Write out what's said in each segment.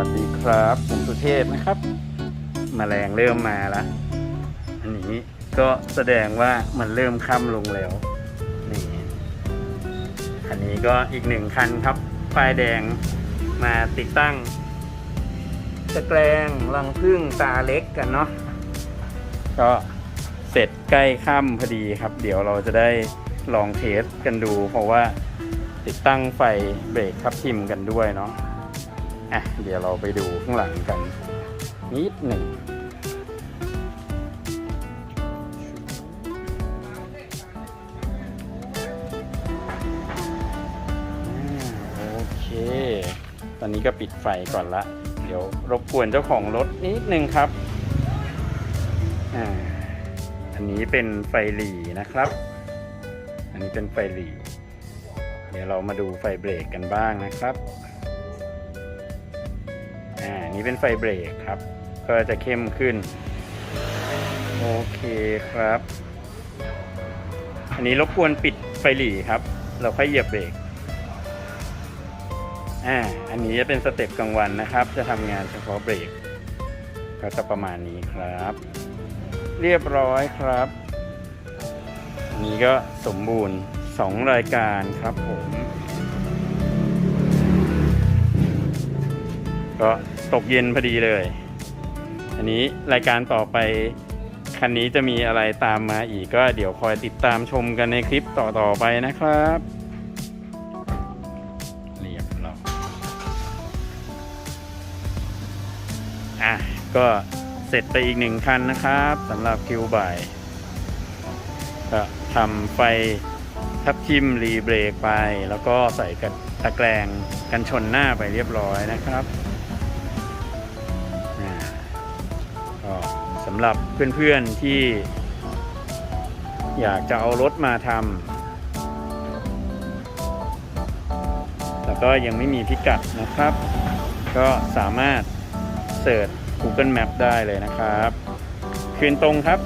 วัสดีครับ ผมสุเทพนะครับมแมลงเริ่มมาแล้ว อันนี้ก็แสดงว่ามันเริ่มค่ำลงแล้วนี่อันนี้ก็อีกหนึ่งคันครับป้ายแดงมาติดตั้งตะแกรงรังพึ่งตาเล็กกันเนาะก็เสร็จใกล้ค่ำพอดีครับ เดี๋ยวเราจะได้ลองเทสกันดู เพราะว่าติดตั้งไฟเบรกทับทิมกันด้วยเนาะ อะเดี๋ยวเราไปดูข้างหลังกันนิดหนึ่งอโอเค ตอนนี้ก็ปิดไฟก่อนละ เดี๋ยวรบกวนเจ้าของรถนิดหนึ่งครับอ่าอันนี้เป็นไฟหลีนะครับ อันนี้เป็นไฟหลีเดี๋ยวเรามาดูไฟเบรกกันบ้างนะครับอ เป็นไฟเบรกครับ ก็จะเข้มขึ้น โอเคครับ อันนี้รบกวนปิดไฟหลีครับ เราค่อยเหยียบเบรกอ่าอันนี้จะเป็นสเต็ปกลางวันนะครับ จะทำงานเฉพาะเบรกก็จะประมาณนี้ครับ เรียบร้อยครับอันนี้ก็สมบูรณ์สองรายการครับผมก็ ตกเย็นพอดีเลย อันนี้รายการต่อไปคันนี้จะมีอะไรตามมาอีกก็เดี๋ยวคอยติดตามชมกันในคลิปต่อๆไปนะครับเรียบร้อยอะก็เสร็จไปอีกหนึ่งคันนะครับสำหรับคิวบ่ายก็ทำไฟทับทิมรีเบรกไป แล้วก็ใส่กันตะแกรงกันชนหน้าไปเรียบร้อยนะครับำหรับเพื่อนๆที่ อยากจะเอารถมาทำแล้วก็ยังไม่มีพิกัดนะครับ ก็สามารถเสิร์ช Google Map ได้เลยนะครับคืนตรงครับ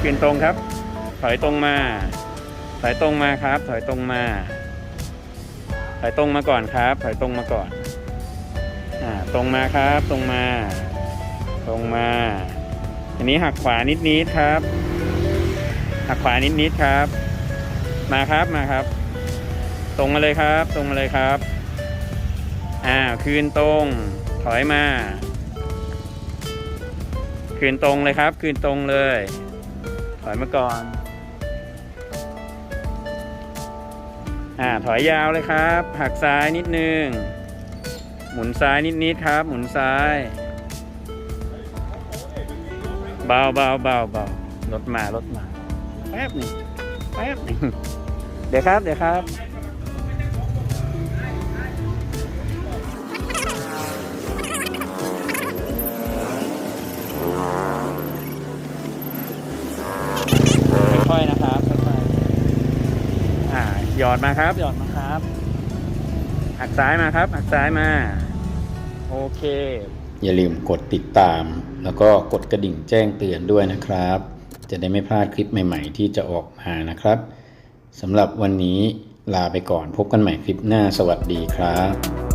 คืนตรงครับ ถอยตรงมา ถอยตรงมาครับ ถอยตรงมา ถอยตรงมาก่อนครับ ถอยตรงมาก่อนอ่าตรงมาครับ ตรงมา ตรงมา อันนี้หักขวานิดนิดครับ หักขวานิดนิดครับ มาครับมาครับ ตรงมาเลยครับ ตรงมาเลยครับอ่าคืนตรง ถอยมา คืนตรงเลยครับ คืนตรงเลย ถอยมาก่อนอ่าถอยยาวเลยครับ หักซ้ายนิดนึง หมุนซ้ายนิดนิดครับ หมุนซ้าย เบาเบาเบาเบารถมารถมา แป๊บหนึงแป๊บหนึงเดี๋ยวครับ เดี๋ยวครับค่อยๆนะครับค่อยๆอ่าหยอดมาครับ หยอดมาครับหักซ้ายมาครับหักซ้ายมา โอเค อย่าลืมกดติดตาม แล้วก็กดกระดิ่งแจ้งเตือนด้วยนะครับ จะได้ไม่พลาดคลิปใหม่ ๆ ที่จะออกมานะครับสำหรับวันนี้ลาไปก่อนพบกันใหม่คลิปหน้าสวัสดีครับ